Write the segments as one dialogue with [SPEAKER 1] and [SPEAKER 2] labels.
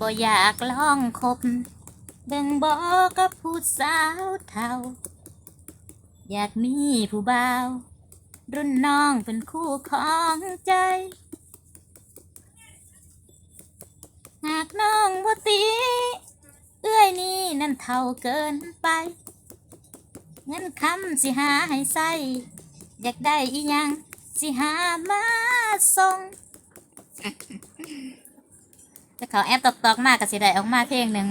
[SPEAKER 1] บ่อยากลองคบเบิ่งบ่กับผู้สาวเท่า อยากมีผู้บ่าว รุ่นน้องเป็นคู่ของใจ หากน้องบ่ตี เอื้อยนี่นั่นเท่าเกินไป เงินคำสิหาให้ใส่อยากได้อีหยังสิหามาส่ง ถ้าเขาแอปตอกตอกมากก็สิได้ออกมาเพลงหนึ่ง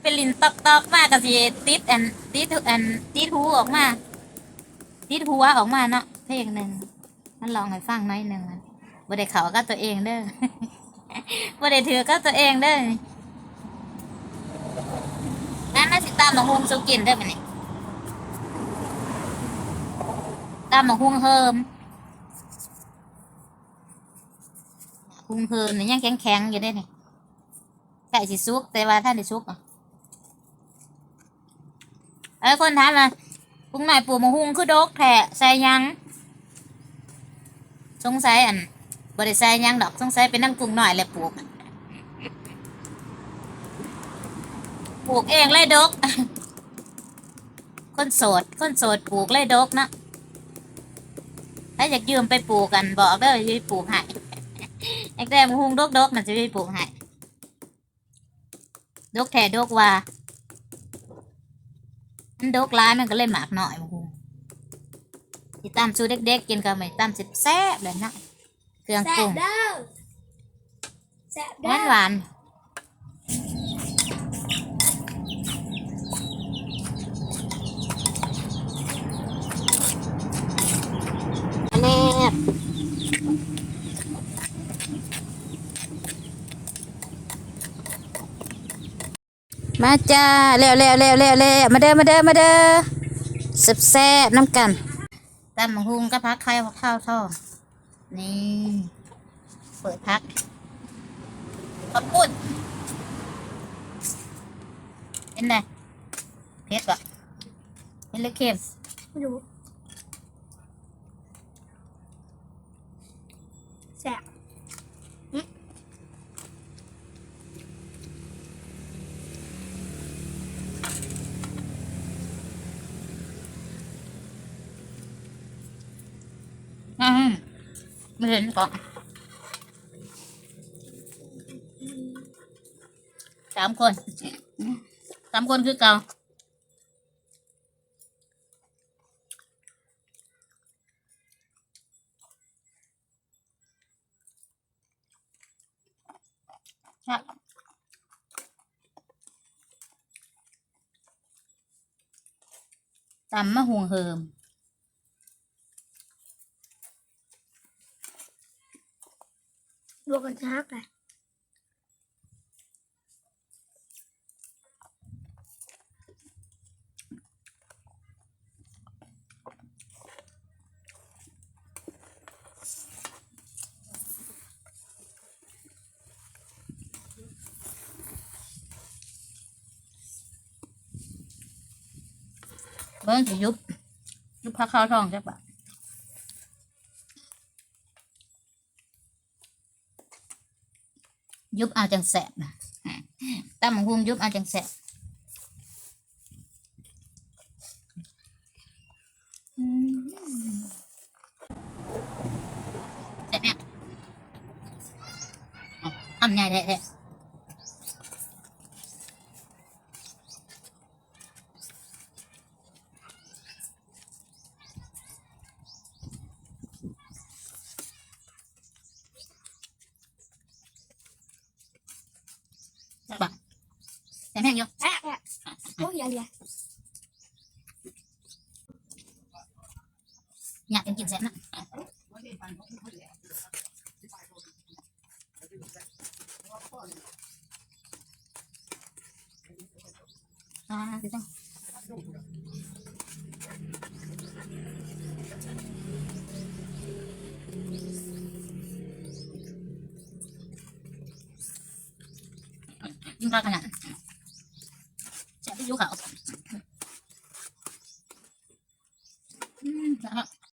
[SPEAKER 1] เป็นลินตอกตอกมากก็สิติดอันติดอันติดหูออกมา ติดหัวออกมาเนาะเพลงหนึ่งมันลองให้ฟังหน้อยหนึ่งอะบ่ได้เขาก็ตัวเองเด้อบ่ได้ถือก็ตัวเองเด้อนั่นน่าสิตามหมองฮวงสุกินเด้อมันนี่ตามหมองฮวงเฮิม ฮวงเฮิมนี่ยังแข็งแข็งๆอยู่ได้นี่ไก่สิซุกแต่ว่าท่านได้ซุกอะเอ้ยคนถามมาปรุงหน่อยปูมะฮุงคือดกแผะใส่ยังสงสัยอันบริใส่ยังดอกสงสัยเป็นน้ำกุ้งหน่อยแหละปลูกปลูกเองเลยดก คนโสดคนโสดปลูกเลยดกนะถ้าอยากยืมไปปลูกกันบอกเด้ไปปลูกให้ อยากได้มะฮุงดกดกๆมันจะไปปลูกให้ดกแท้ดกว่ามันดกร้ายมันก็เลยหมากหน่อยมะฮุงที่ตามสูเด็กๆกินก็ไม่ตามแซ่บๆเลยนะเครื่อง
[SPEAKER 2] แซ่
[SPEAKER 1] ปรุ
[SPEAKER 2] บ
[SPEAKER 1] ง
[SPEAKER 2] เด้อแซ่บ
[SPEAKER 1] ห
[SPEAKER 2] เด้
[SPEAKER 1] วา
[SPEAKER 2] อน
[SPEAKER 1] หวานแนบ มาจ้าเร็วเร็วเร็วเร็วเร็วมาเด้อมาเด้อมาเด้อแซ่บแซ่บน้ำกันตำบักหุงก็พักไข่ข้าวทอดนี่เปิดพักขอบคุณเป็นไงเผ็ดปะเผ็ดหรือเค็ม
[SPEAKER 2] ไม่รู้แซ่บ
[SPEAKER 1] อืม ไม่เห็นก่อนสามคนสามคนคือเก่าครับตำมะฮวงเฮิม
[SPEAKER 2] รวมกันจะฮักเลย
[SPEAKER 1] เบิ้งสิยุบยุบพักข้าวทองใช่ปะ ยุบเอาจังแสบนะตั้มของคุมยุบเอาจังแสบอืมแสบเนี่ยเอาทำไงแท้ๆปะ แสบแห้งอยู่
[SPEAKER 2] แซ่บอะโอ้ยอย่
[SPEAKER 1] 有好喝